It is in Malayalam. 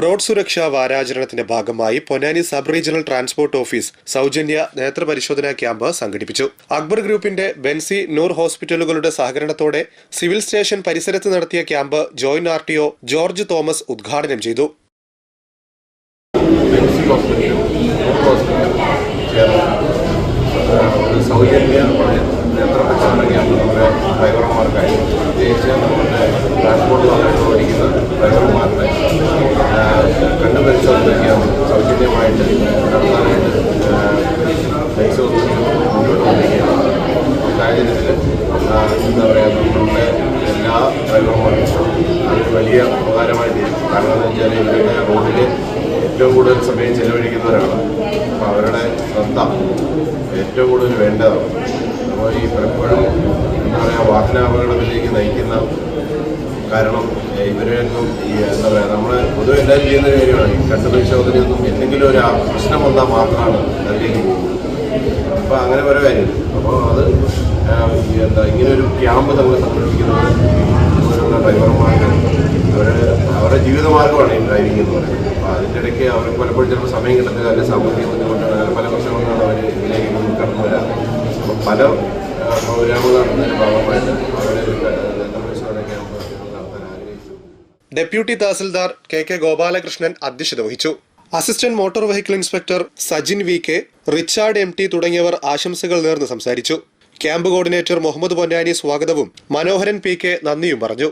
റോഡ് സുരക്ഷാ വാരാചരണത്തിന്റെ ഭാഗമായി Ponnani sub regional transport office സൗജന്യ നേത്രപരിശോധനാ ക്യാമ്പ് സംഘടിപ്പിച്ചു. അക്ബർ ഗ്രൂപ്പിന്റെ ബെൻസി നൂർ ഹോസ്പിറ്റലുകളുടെ സഹകരണത്തോടെ സിവിൽ സ്റ്റേഷൻ പരിസരത്ത് നടത്തിയ camp joint R T O George Thomas ഉദ്ഘാടനം ചെയ്തു. സാഹചര്യത്തിൽ എന്താ പറയുക നമ്മളുടെ എല്ലാ ഡ്രൈവർമാർക്കും അത് വലിയ ഉപകാരമായി തീരും കാരണം എന്ന് റോഡിൽ ഏറ്റവും കൂടുതൽ സമയം ചെലവഴിക്കുന്നവരാണ് അവരുടെ ശ്രദ്ധ ഏറ്റവും കൂടുതൽ വേണ്ടതാണ് അപ്പോൾ ഈ പലപ്പോഴും എന്താ പറയുക വാഹനാപകടത്തിലേക്ക് നയിക്കുന്ന കാരണം ഇവരെയൊന്നും ഈ എന്താ പറയുക നമ്മൾ പൊതുവെ എല്ലാവരും ചെയ്യുന്ന ഒരു കാര്യമാണ്. ഈ കണ്ടു പരിശോധനയൊന്നും എന്തെങ്കിലും ഒരു പ്രശ്നം വന്നാൽ മാത്രമാണ് അതിലേക്ക് പോകുന്നത്. അപ്പോൾ അങ്ങനെ പല കാര്യം അപ്പോൾ അത് എന്താ ഇങ്ങനൊരു ക്യാമ്പ് നമ്മൾ സംഘടിപ്പിക്കുന്നത് ഇതുപോലുള്ള ഡ്രൈവർമാർക്ക് അവരുടെ അവരുടെ ജീവിതമാർഗമാണ് ഈ ഡ്രൈവിംഗ് എന്ന് പറയുന്നത്. അപ്പോൾ അതിന്റെ ഇടയ്ക്ക് അവർക്ക് പലപ്പോഴും ചിലപ്പോൾ സമയം കിട്ടുന്നത് അല്ലെങ്കിൽ സാമ്പത്തിക ബുദ്ധിമുട്ടാണ് അങ്ങനെ പല പ്രശ്നങ്ങളാണ് അവർ ഇതിലേക്ക് കടന്നു വരാറ്. അപ്പോൾ പല പ്രോഗ്രാമുകൾ നടന്നതിന്റെ ഭാഗമായിട്ട് അവർ deputy tahsildar K K Gopalakrishnan അധ്യക്ഷത വഹിച്ചു. Assistant motor vehicle inspector Sajin V K Richard M T തുടങ്ങിയവർ ആശംസകൾ നേർന്ന് സംസാരിച്ചു. ക്യാമ്പ് കോർഡിനേറ്റർ മുഹമ്മദ് പൊന്നാനി സ്വാഗതവും മനോഹരൻ പി കെ നന്ദിയും പറഞ്ഞു.